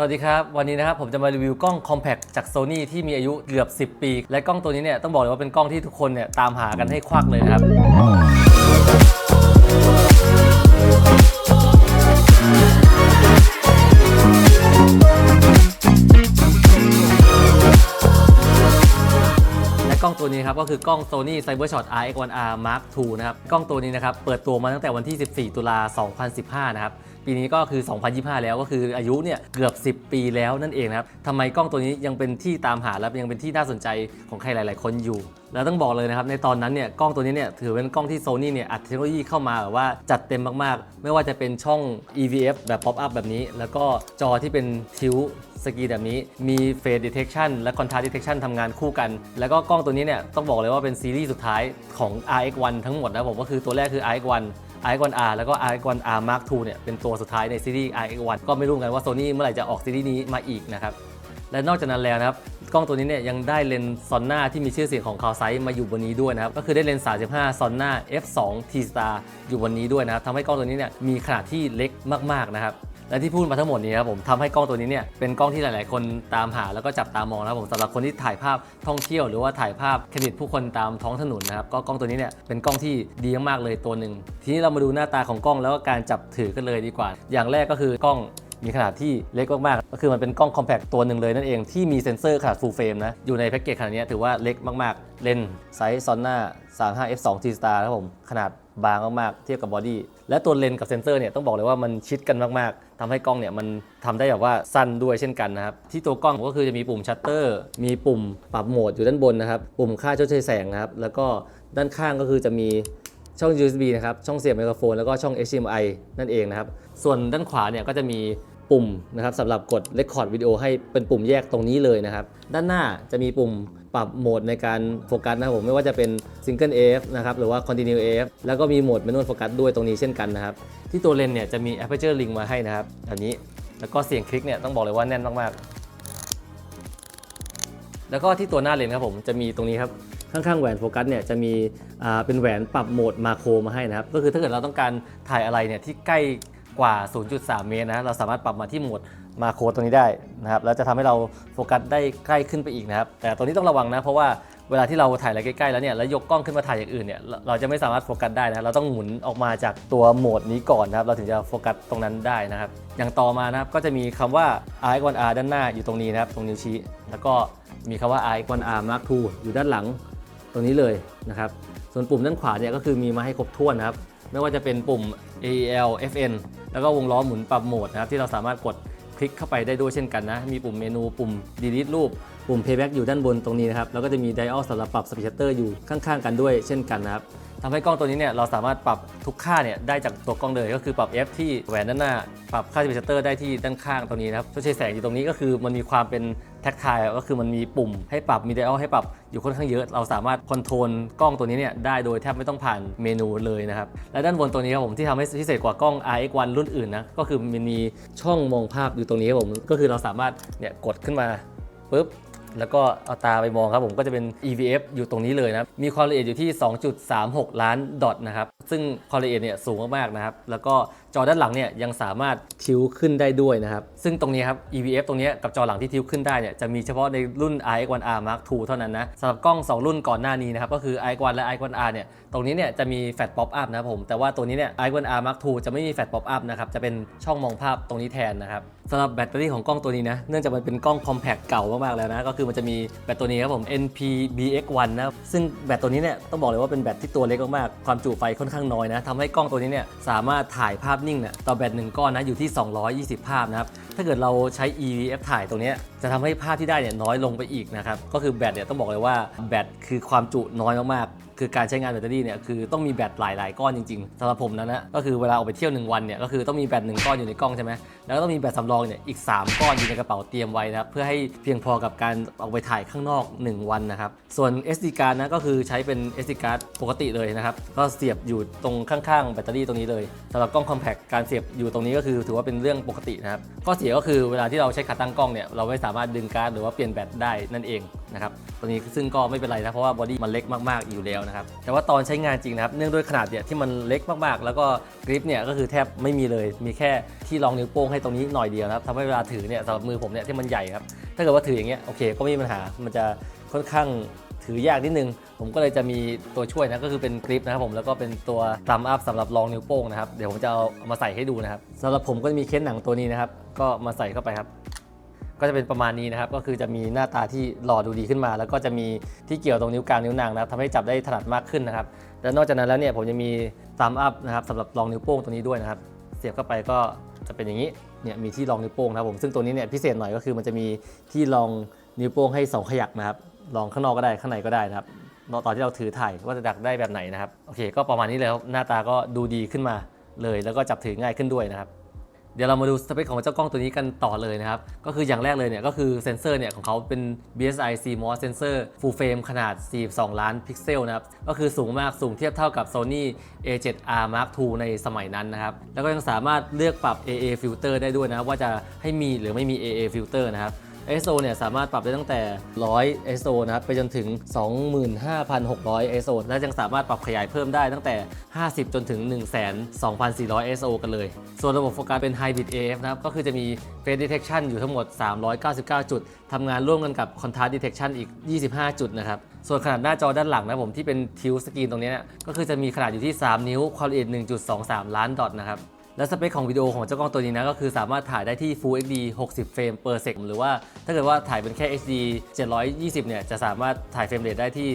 สวัสดีครับ วันนี้นะครับผมจะมารีวิวกล้อง Compact จาก Sony ที่มีอายุเกือบ 10 ปี และกล้องตัวนี้เนี่ยต้องบอกเลยว่าเป็นกล้องที่ทุกคนเนี่ยตามหากันให้ควักเลยนะครับและกล้องตัวนี้ครับก็คือกล้อง Sony CyberShot RX1R Mark II นะครับกล้องตัวนี้นะครับเปิดตัวมาตั้งแต่วันที่ 14 ตุลา 2015 นะครับ ปีนี้ก็คือ 2025 แล้วก็คืออายุเนี่ยเกือบ 10 ปีแล้วนั่นเองนะครับทำไมกล้องตัวนี้ยังเป็นที่ตามหาและยังเป็นที่น่าสนใจของใครหลาย ๆ คนอยู่ แล้วต้องบอกเลยนะครับในตอนนั้นเนี่ยกล้องตัวนี้เนี่ยถือเป็นกล้องที่ Sony เนี่ยอัดเทคโนโลยีเข้ามาแบบว่าจัดเต็มมาก ๆ ไม่ว่าจะเป็นช่อง EVF แบบ pop up แบบนี้ แล้วก็จอที่เป็นทิวสกีแบบนี้มี Face Detection และ Contrast Detection ทำงานคู่กัน แล้วก็กล้องตัวนี้เนี่ยต้องบอกเลยว่าเป็นซีรีส์สุดท้ายของ RX1 ทั้งหมดนะผมก็คือตัวแรกคือ RX1 RX1R แล้วก็ RX1R Mark II เนี่ยเป็นตัวสุดท้ายในซีรีส์ RX1 ก็ไม่รู้เหมือนกันว่า Sony เมื่อไหร่จะออกซีรีส์นี้มาอีกนะครับและนอกจากนั้นแล้วนะครับกล้องตัวนี้เนี่ยยังได้เลนส์ซอนหน้าที่มีชื่อเสียงของคาวไซมาอยู่บนนี้ด้วยนะครับก็คือได้เลนส์ 35 ซอนหน้า f2 t star อยู่บนนี้ด้วยนะครับทำให้กล้องตัวนี้เนี่ยมีขนาดที่เล็กมากๆนะครับ และที่พูดมาทั้งหมดนี้ครับผมทำให้กล้องตัวนี้เนี่ยเป็นกล้องที่หลาย ๆ คนตามหาแล้วก็จับตามองนะครับผมสำหรับคนที่ถ่ายภาพท่องเที่ยวหรือว่าถ่ายภาพเครดิตผู้คนตามท้องถนนนะครับก็กล้องตัวนี้เนี่ยเป็นกล้องที่ดีมากๆเลยตัวหนึ่งทีนี้เรามาดูหน้าตาของกล้องแล้วก็การจับถือกันเลยดีกว่า อย่างแรกก็คือกล้องมีขนาดที่เล็กมากๆ ก็คือมันเป็นกล้องคอมแพคตัวหนึ่งเลยนั่นเองที่มีเซ็นเซอร์ขนาด full frame นะ อยู่ในแพ็กเกจขนาดนี้ถือว่าเล็กมากๆ เลนส์ไซส์ซอนน่า 35 f2 T star ครับผม ขนาดบางมากๆ เทียบกับบอดี้ และตัวเลนส์กับเซ็นเซอร์เนี่ยต้องบอกเลยว่ามันชิดกันมากๆ ทำให้กล้องเนี่ยมันทำได้แบบว่าสั้นด้วยเช่นกันนะครับ ที่ตัวกล้องก็คือจะมีปุ่มชัตเตอร์ มีปุ่มปรับโหมดอยู่ด้านบนนะครับ ปุ่มค่าชดเชยแสงนะครับ แล้วก็ด้านข้างก็คือจะมีช่อง USB นะครับ ช่องเสียบไมโครโฟน แล้วก็ช่อง HDMI นั่นเองนะครับ ส่วนด้านขวาเนี่ยก็จะมี ปุ่มนะครับสำหรับกด Record วิดีโอให้เป็นปุ่มแยกตรงนี้เลยนะครับ ด้านหน้าจะมีปุ่มปรับโหมดในการโฟกัสนะครับผมไม่ว่าจะเป็น Single AF นะครับหรือว่า Continue AF แล้วก็มีโหมด Manual Focus ด้วยตรงนี้เช่นกันนะครับ ที่ตัวเลนส์เนี่ยจะมี Aperture Ring มาให้นะครับอันนี้แล้วก็เสียงคลิกเนี่ยต้องบอกเลยว่าแน่นมากๆ แล้วก็ที่ตัวหน้าเลนส์ครับผมจะมีตรงนี้ครับข้างๆแหวนโฟกัสเนี่ยจะมีเป็นแหวนปรับโหมดมาโครมาให้นะครับก็คือถ้าเกิดเราต้องการถ่ายอะไรเนี่ยที่ใกล้ กว่า 0.3 เมตรนะเราสามารถปรับมาที่โหมดมาโครตรงนี้ได้นะครับแล้วจะทำให้เราโฟกัสได้ใกล้ขึ้นไปอีกนะครับ แต่ตัวนี้ต้องระวังนะเพราะว่าเวลาที่เราถ่ายอะไรใกล้ๆแล้วเนี่ยแล้วยกกล้องขึ้นมาถ่ายอย่างอื่นเนี่ยเราจะไม่สามารถโฟกัสได้นะเราต้องหมุนออกมาจากตัวโหมดนี้ก่อนนะครับเราถึงจะโฟกัสตรงนั้นได้นะครับ อย่างต่อมานะครับก็จะมีคำว่า R1R ด้านหน้าอยู่ตรงนี้นะครับ ตรงนิ้วชี้แล้วก็มีคำว่า R1R Mark II อยู่ด้านหลังตรงนี้เลยนะครับส่วนปุ่มด้านขวาเนี่ยก็คือมีมาให้ครบถ้วนนะครับไม่ว่าจะเป็นปุ่ม AEL FN แล้วก็วงล้อหมุนปรับโหมดนะครับที่เราสามารถกดคลิกเข้าไปได้ด้วยเช่นกันนะ มีปุ่มเมนูปุ่ม delete รูป ปุ่ม playback อยู่ด้านบนตรงนี้นะครับ แล้วก็จะมี dial สำหรับปรับ speed shutter อยู่ข้างๆ กันด้วยเช่นกันนะครับ ทำให้กล้องตัวนี้เนี่ยเราสามารถปรับทุกค่าเนี่ยได้จากตัวกล้องเลยก็คือปรับ f ที่แหวนด้านหน้า ปรับค่า speed shutter ได้ที่ด้านข้างตรงนี้นะครับชดเชยแสงอยู่ตรงนี้ก็คือมันมีความเป็นแท็กทายก็คือมันมีปุ่มให้ปรับมี dial ให้ปรับอยู่ค่อนข้างเยอะ เราสามารถคอนโทรลกล้องตัวนี้เนี่ยได้โดยแทบไม่ต้องผ่านเมนูเลยนะครับและด้านบนตัวนี้ครับผมที่ทำให้พิเศษกว่ากล้อง RX1 รุ่นอื่นนะก็คือมันมีช่องมองภาพอยู่ตรงนี้ครับผมก็คือเราสามารถเนี่ยกดขึ้นมาปุ๊บ แล้วก็เอาตาไปมองครับผมก็จะเป็น EVF อยู่ตรงนี้เลยนะ มีความละเอียดอยู่ที่ 2.36 ล้านดอทนะครับ ซึ่งความละเอียดเนี่ยสูงมากๆนะครับ แล้วก็จอด้านหลังเนี่ยยังสามารถทิวขึ้นได้ด้วยนะครับ ซึ่งตรงนี้ครับ EVF ตรงนี้กับจอหลังที่ทิวขึ้นได้เนี่ยจะมีเฉพาะในรุ่น RX1R Mark II เท่านั้นนะสำหรับกล้อง 2 รุ่นก่อนหน้านี้นะครับก็คือ RX1 และ RX1R เนี่ยตรงนี้เนี่ยจะมีแฟลชป๊อปอัพนะครับผมแต่ว่าตัวนี้เนี่ย RX1R Mark II จะไม่มีแฟลชป๊อปอัพนะครับจะเป็นช่องมองภาพตรงนี้แทนนะครับสำหรับแบตเตอรี่ของกล้องตัวนี้นะเนื่องจากมันเป็นกล้องคอมแพคเก่ามากๆแล้วนะก็คือมันจะมีแบตตัวนี้ครับผม NPBX1 นะซึ่งแบตตัวนี้เนี่ยต้องบอกเลยว่าเป็นแบตที่ตัวเล็กมากๆความจุไฟค่อนข้างน้อยนะทำให้กล้องตัวนี้เนี่ยสามารถถ่ายภาพนิ่งเนี่ยต่อแบตหนึ่งก้อนนะอยู่ที่ 220 ภาพนะครับถ้าเกิดเราใช้ EVF ถ่ายตรงนี้จะทำให้ภาพที่ได้เนี่ยน้อยลงไปอีกนะครับก็คือแบตเนี่ยต้องบอกเลยว่าแบตคือความจุน้อยมากๆ คือการใช้งานแบตเตอรี่เนี่ยคือต้องมีแบตหลาย ๆ ก้อนจริงๆสำหรับผมนะนะก็คือเวลาออกไปเที่ยว 1 วันเนี่ยก็คือต้องมีแบตหนึ่งก้อนอยู่ในกล้องใช่ไหมแล้วก็ต้องมีแบตสำรองเนี่ยอีก 3 ก้อนอยู่ในกระเป๋าเตรียมไว้นะครับเพื่อให้เพียงพอกับการออกไปถ่ายข้างนอก 1 วันนะครับส่วน SD card นะก็คือใช้เป็น SD card ปกติเลยนะครับก็เสียบอยู่ตรงข้างๆแบตเตอรี่ตรงนี้เลยสำหรับกล้อง compact การเสียบอยู่ตรงนี้ก็คือถือว่าเป็นเรื่องปกตินะครับข้อเสียก็คือเวลาที่เราใช้ขาตั้งกล้องเนี่ยเราไม่สามารถดึงการ์ดหรือว่าเปลี่ยนแบตได้นั่นเองนะครับตัวนี้ซึ่งก็ไม่เป็นไรนะเพราะว่าบอดี้มันเล็กมากๆอยู่แล้วนะครับแต่ว่าตอนใช้งานจริงนะครับเนื่องด้วยขนาดเนี่ยที่มันเล็กมากๆ แล้วก็กริปเนี่ยก็คือแทบไม่มีเลยมีแค่ที่รองนิ้วโป้งให้ตรงนี้หน่อยเดียวนะครับทำให้เวลาถือเนี่ยสำหรับมือผมเนี่ยที่มันใหญ่ครับถ้าเกิดว่าถืออย่างเงี้ยโอเค ก็ไม่มีปัญหามันจะค่อนข้างถือยากนิดนึง ผมก็เลยจะมีตัวช่วยนะก็คือเป็นกริปนะครับผมแล้วก็เป็นตัวตามอัพสำหรับรองนิ้วโป้งนะครับเดี๋ยวผมจะเอามาใส่ให้ดูนะครับสำหรับผมก็จะมีเคสหนังตัวนี้นะครับก็มาใส่เข้าไปครับ ก็จะเป็นประมาณนี้นะครับ ก็คือจะมีหน้าตาที่หล่อดูดีขึ้นมา แล้วก็จะมีที่เกี่ยวตรงนิ้วกลางนิ้วนางนะครับทำให้จับได้ถนัดมากขึ้นนะครับ และนอกจากนั้นแล้วเนี่ยผมจะมีตามอัพนะครับสำหรับรองนิ้วโป้งตัวนี้ด้วยนะครับ เสียบเข้าไปก็จะเป็นอย่างนี้ เนี่ยมีที่รองนิ้วโป้งครับผม ซึ่งตัวนี้เนี่ยพิเศษหน่อยก็คือมันจะมีที่รองนิ้วโป้งให้ 2 ขยักนะครับลองข้างนอกก็ได้ข้างในก็ได้นะครับตอนที่เราถือถ่ายว่าจะดักได้แบบไหนนะครับ โอเค ก็ประมาณนี้เลยครับหน้าตาก็ดูดีขึ้นมาเลย แล้วก็จับถือง่ายขึ้นด้วยนะครับ เดี๋ยวเรามาดูสเปคของเจ้ากล้องตัวนี้กันต่อเลยนะครับ ก็คืออย่างแรกเลยเนี่ยก็คือเซนเซอร์เนี่ยของเขาเป็น BSI CMOS sensor full frame ขนาด 42 ล้านพิกเซลนะครับ ก็คือสูงมากสูงเทียบเท่ากับ Sony A7R Mark II ในสมัยนั้นนะครับ แล้วก็ยังสามารถเลือกปรับ AA filter ได้ด้วยนะว่าจะให้มีหรือไม่มี AA filter นะครับ ISO เนี่ยสามารถปรับได้ตั้งแต่ 100 ISO นะครับไปจนถึง 25,600 ISO และยังสามารถปรับขยายเพิ่มได้ตั้งแต่ 50 จนถึง 1,2400 ISO กันเลย ส่วนระบบโฟกัสเป็น Hybrid AF นะครับก็คือจะมี Face Detection อยู่ทั้งหมด 399 จุดทำงานร่วมกันกับ Contrast Detection อีก 25 จุดนะครับส่วนขนาดหน้าจอด้านหลังนะผมที่เป็นทิวสกรีนตรงนี้เนี่ยก็คือจะมีขนาดอยู่ที่ 3 นิ้วความละเอียด 1.23 ล้านดอทนะครับ และสเปคของวิดีโอของเจ้ากล้องตัวนี้นะก็คือสามารถถ่ายได้ที่ Full HD 60 เฟรม per sec หรือว่าถ้าเกิดว่าถ่ายเป็นแค่ HD 720 เนี่ยจะสามารถถ่ายเฟรมเรทได้ที่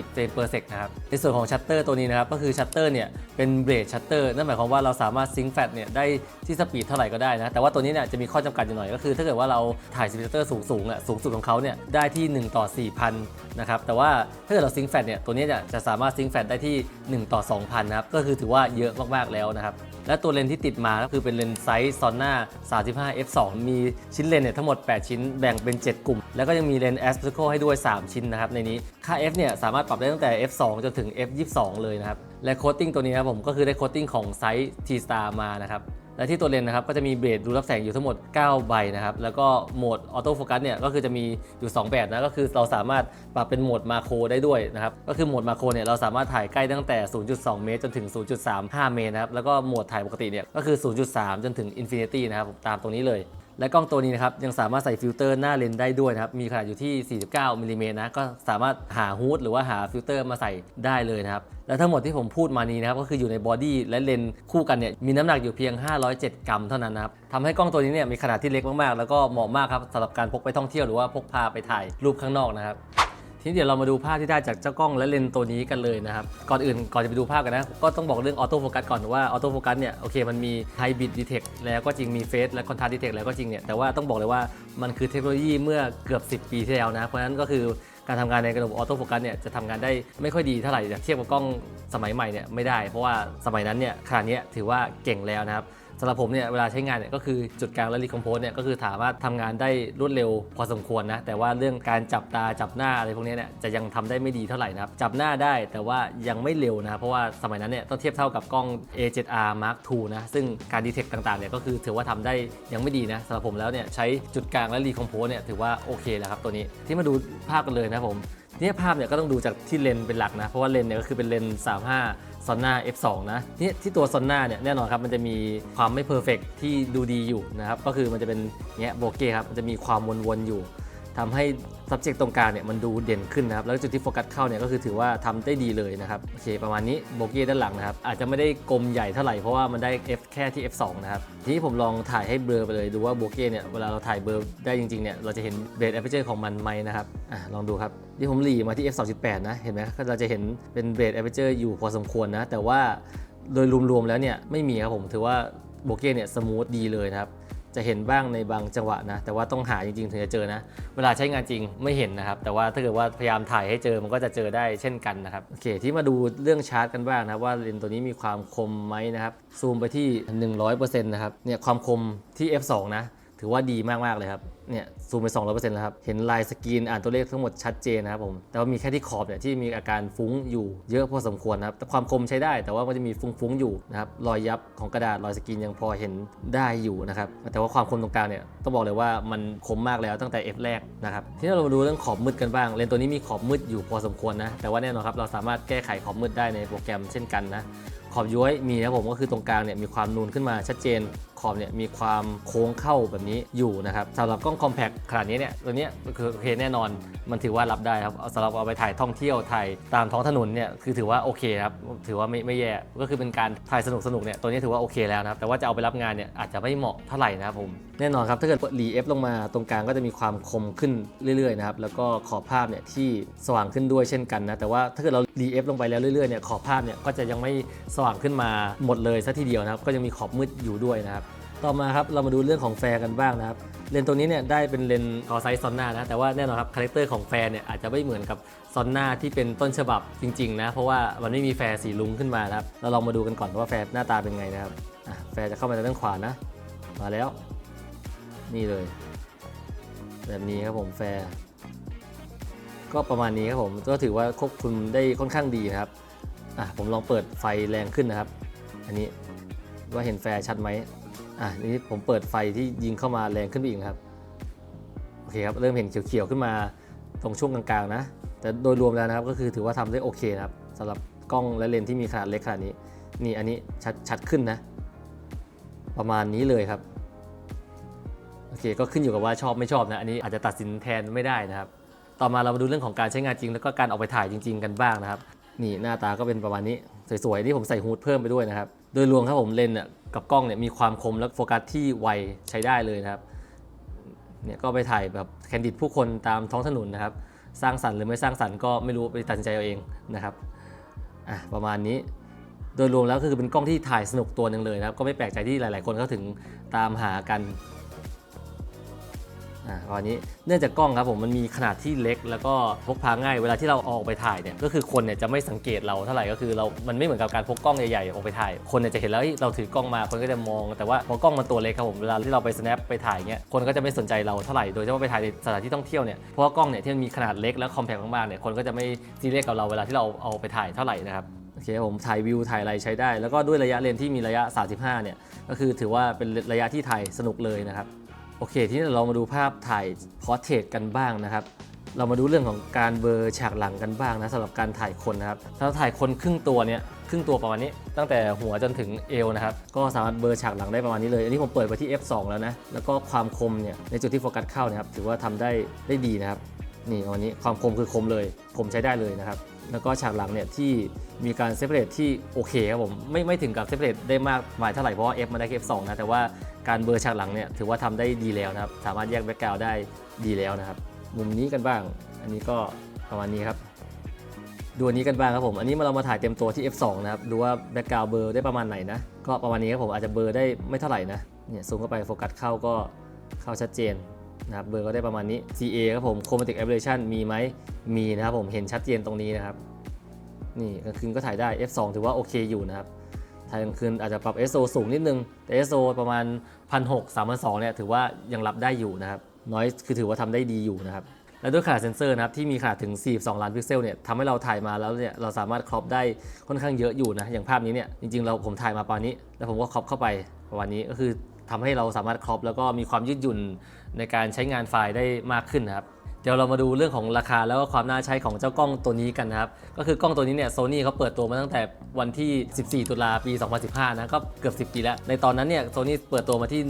120 เฟรม per sec นะครับ ในส่วนของชัตเตอร์ตัวนี้นะครับก็คือชัตเตอร์เนี่ยเป็นเบรดชัตเตอร์นั่นหมายความว่าเราสามารถซิงค์แฟลชเนี่ยได้ที่สปีดเท่าไหร่ก็ได้นะแต่ว่าตัวนี้เนี่ยจะมีข้อจำกัดอยู่หน่อยก็คือ ถ้าเกิดว่าเราถ่ายสปีดชัตเตอร์สูงสูงอะสูงสุดของเขาเนี่ยได้ที่ 1 ต่อ 4,000นะครับแต่ว่าถ้าเกิดเราซิงค์แฟลชเนี่ยตัวนี้จะจะสามารถซิงค์แฟลชได้ที่ 1 ต่อ 2,000นะครับก็คือถือว่าเยอะมากๆแล้วนะครับและตัวเลนส์ที่ติดมาก็คือเป็นเลนส์ไซส์ซอนหน้า 35 f2 มีชิ้นเลนส์เนี่ยทั้งหมด 8 ชิ้นแบ่งเป็น 7 กลุ่ม แล้วก็ยังมีเลนส์ aspecial ให้ด้วย 3 ชิ้นนะครับในนี้ ค่า f เนี่ยสามารถปรับได้ตั้งแต่ f2 จนถึง f22 เลยนะครับ และโคตติ้งตัวนี้นะครับผมก็คือได้โคตติ้งของไซส์ T Star มานะครับ และที่ตัวเลนส์นะครับก็จะมีเบรดดูรับแสงอยู่ทั้งหมด 9 ใบนะครับ แล้วก็โหมดออโต้โฟกัสเนี่ยก็คือจะมีอยู่ 2 แบบนะ ก็คือเราสามารถปรับเป็นโหมดมาโครได้ด้วยนะครับ ก็คือโหมดมาโครเนี่ยเราสามารถถ่ายใกล้ตั้งแต่ 0.2 เมตร จนถึง 0.35 เมตรนะครับ แล้วก็โหมดถ่ายปกติเนี่ยก็คือ 0.3 จนถึงอินฟินิตี้นะครับตามตรงนี้เลย และกล้องตัวนี้นะครับยังสามารถใส่ฟิลเตอร์หน้าเลนส์ได้ด้วยนะครับมีขนาดอยู่ที่ 49มิลลิเมตรนะก็สามารถหาฮูดหรือว่าหาฟิลเตอร์มาใส่ได้เลยนะครับและทั้งหมดที่ผมพูดมานี้นะครับก็คืออยู่ในบอดี้และเลนส์คู่กันเนี่ยมีน้ำหนักอยู่เพียง 507 กรัมเท่านั้นนะครับทำให้กล้องตัวนี้เนี่ยมีขนาดที่เล็กมากๆ แล้วก็เหมาะมากครับสำหรับการพกไปท่องเที่ยวหรือว่าพกพาไปถ่ายรูปข้างนอกนะครับ ทีนี้เดี๋ยวเรามาดูภาพที่ได้จากเจ้ากล้องและเลนส์ตัวนี้กันเลยนะครับ ก่อนอื่นก่อนจะไปดูภาพกันนะ ก็ต้องบอกเรื่องออโต้โฟกัสก่อนว่าออโต้โฟกัสเนี่ยโอเคมันมีไฮบริดดีเทคแล้วก็จริงมีเฟสและคอนทราสต์ดีเทคแล้วก็จริงเนี่ยแต่ว่าต้องบอกเลยว่ามันคือเทคโนโลยีเมื่อเกือบ 10 ปีที่แล้วนะเพราะฉะนั้นก็คือการทำงานในระบบออโต้โฟกัสเนี่ยจะทำงานได้ไม่ค่อยดีเท่าไหร่เทียบกับกล้องสมัยใหม่เนี่ยไม่ได้ เพราะว่าสมัยนั้นเนี่ยขนาดนี้ถือว่าเก่งแล้วนะครับ สำหรับผมเนี่ยเวลาใช้งานเนี่ยก็คือจุดกลางและรีคอมโพสเนี่ยก็คือสามารถทำงานได้รวดเร็วพอสมควรนะแต่ว่าเรื่องการจับตาจับหน้าอะไรพวกนี้เนี่ยจะยังทำได้ไม่ดีเท่าไหร่นะครับจับหน้าได้แต่ว่ายังไม่เร็วนะครับเพราะว่าสมัยนั้นเนี่ยต้องเทียบเท่ากับกล้อง A7R Mark II นะซึ่งการดีเทคต่างๆเนี่ยก็คือถือว่าทำได้ยังไม่ดีนะสำหรับผมแล้วเนี่ยใช้จุดกลางและรีคอมโพสเนี่ยถือว่าโอเคแล้วครับตัวนี้ที่มาดูภาพกันเลยนะผม เนี่ยภาพเนี่ยก็ต้องดูจากที่เลนเป็นหลักนะ เพราะว่าเลนเนี่ยก็คือเป็นเลน35ซอนหน้า f2 นะนี่ที่ตัวซอนหน้าเนี่ยแน่นอนครับมันจะมีความไม่เพอร์เฟกที่ดูดีอยู่นะครับก็คือมันจะเป็นเงี้ยโบเก้ครับมันจะมีความวนๆอยู่ทำให้ subject ตรงกลางเนี่ยมันดูเด่นขึ้นนะครับ แล้วจุดที่โฟกัสเข้าเนี่ยก็คือถือว่าทำได้ดีเลยนะครับ โอเค ประมาณนี้โบเก้ด้านหลังนะครับ อาจจะไม่ได้กลมใหญ่เท่าไหร่ เพราะว่ามันได้ f แค่ที่ f2 นะครับ ทีนี้ผมลองถ่ายให้เบลอไปเลยดูว่าโบเก้เนี่ยเวลาเราถ่ายเบลอได้จริงๆเนี่ยเราจะเห็นเบรดแอปเปอร์ของมันไหมนะครับอะลองดูครับที่ผมหลีมาที่ f 2.8นะเห็นไหมก็เราจะเห็นเป็นเบรดแอปเปอร์อยู่พอสมควรนะแต่ว่าโดยรวมๆแล้วเนี่ยไม่มีครับผมถือว่าโบเก้เนี่ยสมูทดีเลยนะครับ จะเห็นบ้างในบางจังหวะนะ แต่ว่าต้องหาจริงๆ ถึงจะเจอนะ เวลาใช้งานจริงไม่เห็นนะครับ แต่ว่าถ้าเกิดว่าพยายามถ่ายให้เจอมันก็จะเจอได้เช่นกันนะครับ โอเค ที่มาดูเรื่องชาร์จกันบ้างนะครับว่าเลนส์ตัวนี้มีความคมไหมนะครับ ซูมไปที่ 100%นะครับ เนี่ยความคมที่ f2 นะ ถือว่าดีมากๆเลยครับ เนี่ยซูมไป 200%แล้วครับ เห็นลายสกรีนอ่านตัวเลขทั้งหมดชัดเจนนะครับผม แต่ว่ามีแค่ที่ขอบเนี่ยที่มีอาการฟุ้งอยู่เยอะพอสมควรนะครับ แต่ความคมใช้ได้ แต่ว่ามันจะมีฟุ้งๆอยู่นะครับ รอยยับของกระดาษรอยสกรีนยังพอเห็นได้อยู่นะครับ แต่ว่าความคมตรงกลางเนี่ยต้องบอกเลยว่ามันคมมากแล้วตั้งแต่ F แรกนะครับ ทีนี้เรามาดูเรื่องขอบมืดกันบ้าง เลนส์ตัวนี้มีขอบมืดอยู่พอสมควรนะ แต่ว่าแน่นอนครับเราสามารถแก้ไขขอบมืดได้ในโปรแกรมเช่นกันนะ ขอบย้วยมีนะผมก็คือตรงกลางเนี่ยมีความนูนขึ้นมาชัดเจน ขขอบเนี่ยมีความโค้งเข้าแบบนี้อยู่นะครับสำหรับกล้องคอมแพคขนาดนี้เนี่ยตัวนี้คือโอเคแน่นอนมันถือว่ารับได้ครับสำหรับเอาไปถ่ายท่องเที่ยวถ่ายตามท้องถนนเนี่ยคือถือว่าโอเคครับถือว่าไม่ไม่แย่ก็คือเป็นการถ่ายสนุกสนุกๆเนี่ยตัวนี้ถือว่าโอเคแล้วนะครับแต่ว่าจะเอาไปรับงานเนี่ยอาจจะไม่เหมาะเท่าไหร่นะครับผมแน่นอนครับถ้าเกิดรีเอฟลงมาตรงกลางก็จะมีความคมขึ้นเรื่อยๆนะครับแล้วก็ขอบภาพเนี่ยที่สว่างขึ้นด้วยเช่นกันนะแต่ว่าถ้าเกิดเรารีเอฟลงไปแล้วเรื่อยๆเนี่ยขอบภาพเนี่ยก็จะยังไม่สว่างขึ้นมาหมดเลยซะทีเดียวนะครับก็ยังมีขอบมืดอยู่ด้วยนะครับ ต่อมาครับเรามาดูเรื่องของแฟร์กันบ้างนะครับเลนส์ตัวนี้เนี่ยได้เป็นเลนส์คอไซส์ซอนนานะแต่ว่าแน่นอนครับคาแรคเตอร์ของแฟร์เนี่ยอาจจะไม่เหมือนกับซอนนาที่เป็นต้นฉบับจริงๆนะเพราะว่ามันไม่มีแฟร์สีลุงขึ้นมานะครับเราลองมาดูกันก่อนว่าแฟร์หน้าตาเป็นไงนะครับแฟร์จะเข้ามาจากด้านขวานะ มาแล้ว นี่เลย แบบนี้ครับผมแฟร์ก็ประมาณนี้ครับผมก็ถือว่าควบคุมได้ค่อนข้างดีนะครับอะผมลองเปิดไฟแรงขึ้นนะครับ อันนี้ว่าเห็นแฟร์ชัดไหม อะนี่ผมเปิดไฟที่ยิงเข้ามาแรงขึ้นไปอีกนะครับโอเคครับเริ่มเห็นเขียวๆขึ้นมาตรงช่วงกลางๆนะ แต่โดยรวมแล้วนะครับก็คือถือว่าทำได้โอเคนะครับสำหรับกล้องและเลนส์ที่มีขนาดเล็กขนาดนี้ นี่อันนี้ชัดชัดขึ้นนะ ประมาณนี้เลยครับโอเคก็ขึ้นอยู่กับว่าชอบไม่ชอบนะอันนี้อาจจะตัดสินแทนไม่ได้นะครับ ต่อมาเรามาดูเรื่องของการใช้งานจริง แล้วก็การออกไปถ่ายจริง ๆ กันบ้างนะครับ นี่หน้าตาก็เป็นประมาณนี้สวยๆนี่ผมใส่ฮูดเพิ่มไปด้วยนะครับ โดยรวมครับผมเลนเนี่ยกับกล้องเนี่ยมีความคมและโฟกัสที่ไวใช้ได้เลยนะครับเนี่ยก็ไปถ่ายแบบแคนดิดผู้คนตามท้องถนนนะครับ สร้างสรรค์หรือไม่สร้างสรรค์ก็ไม่รู้ไปตัดสินใจเอาเองนะครับอะประมาณนี้ โดยรวมแล้วคือเป็นกล้องที่ถ่ายสนุกตัวหนึ่งเลยนะครับ ก็ไม่แปลกใจที่หลาย ๆ คนเขาถึงตามหากัน อ่าตอนนี้เนื่องจากกล้องครับผมมันมีขนาดที่เล็ก แล้วก็พกพาง่ายเวลาที่เราออกไปถ่ายเนี่ยก็คือคนเนี่ยจะไม่สังเกตเราเท่าไหร่ก็คือเรา มันไม่เหมือนกับการพกกล้องใหญ่ๆออกไปถ่าย คนเนี่ยจะเห็นแล้วเฮ้ยเราถือกล้องมาคนก็จะมอง แต่ว่าพอกล้องมันตัวเล็กครับผมเวลาที่เราไป snap ไปถ่ายเงี้ยคนก็จะไม่สนใจเราเท่าไหร่โดยเฉพาะไปถ่ายในสถานที่ท่องเที่ยวเนี่ยเพราะว่ากล้องเนี่ยที่มันมีขนาดเล็กและคอมแพคมากๆเนี่ยคนก็จะไม่ซีเรียสกับเราเวลาที่เราเอาไปถ่ายเท่าไหร่นะครับโอเคผมถ่ายวิวถ่ายอะไรใช้ได้ แล้วก็ด้วยระยะเลนที่มีระยะ 35เนี่ยก็คือถือว่าเป็นระยะที่ถ่ายสนุกเลยนะครับ โอเค ที่เรามาดูภาพถ่ายพอร์เทรตกันบ้างนะครับ เรามาดูเรื่องของการเบอร์ฉากหลังกันบ้างนะสำหรับการถ่ายคนนะครับถ้าถ่ายคนครึ่งตัวเนี่ยครึ่งตัวประมาณนี้ ตั้งแต่หัวจนถึงเอวนะครับ ก็สามารถเบอร์ฉากหลังได้ประมาณนี้เลย อันนี้ผมเปิดไปที่ f2 แล้วนะ แล้วก็ความคมเนี่ยในจุดที่โฟกัสเข้านะครับ ถือว่าทำได้ได้ดีนะครับ นี่วันนี้ความคมคือคมเลย คมใช้ได้เลยนะครับ แล้วก็ฉากหลังเนี่ยที่มีการเซ p เร t ที่โอเคครับผม ไม่ไม่ถึงกับเซ p เร t ได้มากมายเท่าไหร่เพราะว่า F มันได้แค่ F2 นะ แต่ว่า การเบอร์ฉากหลังเนี่ยถือว่าทำได้ดีแล้วนะครับ สามารถแยกแบ็กกราวได้ดีแล้วนะครับ มุมนี้กันบ้าง อันนี้ก็ประมาณนี้ครับ ดูอันนี้กันบ้างครับผม อันนี้มาเรามาถ่ายเต็มตัวที่ F2 นะครับ ดูว่าแบ็กกราวเบอร์ได้ประมาณไหนนะ ก็ประมาณนี้ครับผมอาจจะเบอร์ได้ไม่เท่าไหร่นะ เนี่ยซูมเข้าไปโฟกัสเข้าก็เข้าชัดเจนนะครับ เบอร์ก็ได้ประมาณนี้ CA ครับผม Chromatic Aberration มีไหม มีนะครับผม เห็นชัดเจนตรงนี้นะครับ นี่กลางคืนก็ถ่ายได้ F2 ถือว่าโอเคอยู่นะครับ ถ่ายกลางคืนอาจจะปรับ ISO สูงนิดนึง แต่ ISO ประมาณ 1,600 3,200เนี่ยถือว่ายังรับได้อยู่นะครับ น้อยคือถือว่าทำได้ดีอยู่นะครับ และด้วยขนาดเซนเซอร์นะครับที่มีขนาดถึง 42 ล้านพิกเซลเนี่ยทำให้เราถ่ายมาแล้วเนี่ยเราสามารถครอปได้ค่อนข้างเยอะอยู่นะ อย่างภาพนี้เนี่ยจริงๆเราผมถ่ายมาประมาณนี้ แล้วผมก็ครอปเข้าไปประมาณนี้ก็คือทำให้เราสามารถครอปแล้วก็มีความยืดหยุ่นในการใช้งานไฟล์ได้มากขึ้นนะครับ เดี๋ยวเรามาดูเรื่องของราคาแล้วก็ความน่าใช้ของเจ้ากล้องตัวนี้กันนะครับ ก็คือกล้องตัวนี้เนี่ยโซนี่เขาเปิดตัวมาตั้งแต่วันที่ 14 ตุลาปี 2015 นะก็เกือบ 10 ปีแล้ว ในตอนนั้นเนี่ยโซนี่เปิดตัวมาที่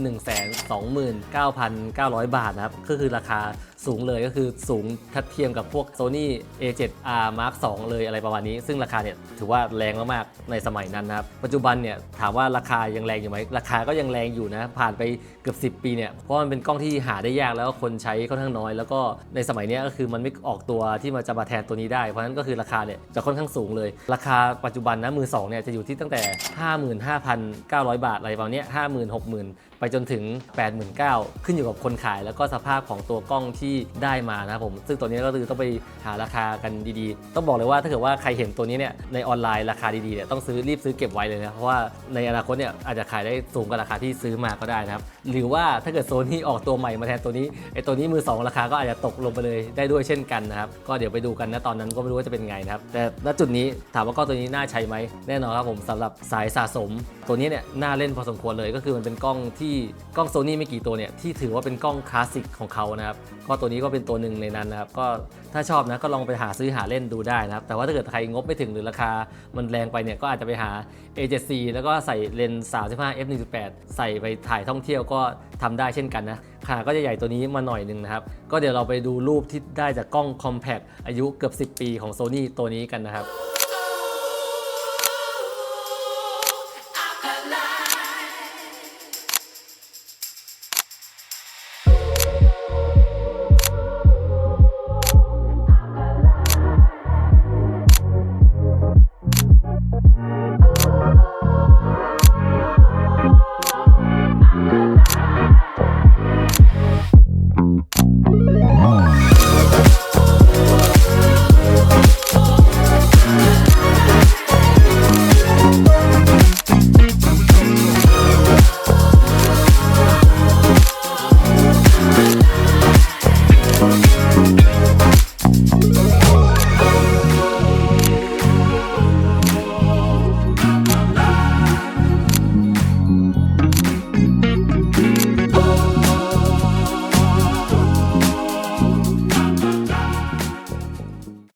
129,900 บาทนะครับก็คือราคา สูงเลยก็คือสูงทัดเทียมกับพวก Sony A7R Mark II เลยอะไรประมาณนี้ ซึ่งราคาเนี่ยถือว่าแรงมากๆในสมัยนั้นนะครับ ปัจจุบันเนี่ยถามว่าราคายังแรงอยู่ไหมราคาก็ยังแรงอยู่นะ ผ่านไปเกือบ 10 ปีเนี่ยเพราะมันเป็นกล้องที่หาได้ยากแล้วก็คนใช้ค่อนข้างน้อย แล้วก็ในสมัยนี้ก็คือมันไม่ออกตัวที่มันจะมาแทนตัวนี้ได้เพราะฉะนั้นก็คือราคาเนี่ยจะค่อนข้างสูงเลย ราคาปัจจุบันนะมือสองเนี่ยจะอยู่ที่ตั้งแต่ 55,900 บาทอะไรประมาณนี้ย50,000 60,000 ไปจนถึง 89,000 ขึ้นอยู่กับคนขาย แล้วก็สภาพของตัวกล้องที่ได้มานะครับผม ซึ่งตัวนี้ก็คือต้องไปหาราคากันดีๆ ต้องบอกเลยว่าถ้าเกิดว่าใครเห็นตัวนี้เนี่ยในออนไลน์ราคาดีๆเนี่ยต้องซื้อรีบซื้อเก็บไว้เลยนะเพราะว่าในอนาคตเนี่ยอาจจะขายได้สูงกว่าราคาที่ซื้อมาก็ได้นะครับหรือว่าถ้าเกิดโซนี่ออกตัวใหม่มาแทนตัวนี้ไอตัวนี้มือสองราคาก็อาจจะตกลงไปเลยได้ด้วยเช่นกันนะครับก็เดี๋ยวไปดูกันนะตอนนั้นก็ไม่รู้ว่าจะเป็นไงนะครับแต่ณจุดนี้ถามว่ากล้องตัวนี้น่าใช้ไหมแน่นอนครับผมสำหรับสายสะสม ตัวนี้เนี่ยน่าเล่นพอสมควรเลยก็คือมันเป็นกล้องที่ที่กล้องโซนี่ไม่กี่ตัวเนี่ยที่ถือว่าเป็นกล้องคลาสสิกของเขานะครับก็ตัวนี้ก็เป็นตัวหนึ่งในนั้นนะครับก็ถ้าชอบนะก็ลองไปหาซื้อหาเล่นดูได้นะครับแต่ว่าถ้าเกิดใครงบไม่ถึงหรือราคามันแรงไปเนี่ยก็อาจจะไปหา A7C แล้วก็ใส่เลนส์35 f 1.8ใส่ไปถ่ายท่องเที่ยวก็ทำได้เช่นกันนะขาก็จะใหญ่ตัวนี้มาหน่อยหนึ่งนะครับ ก็เดี๋ยวเราไปดูรูปที่ได้จากกล้อง Compact อายุเกือบ 10 ปีของ Sony ตัวนี้กันนะครับ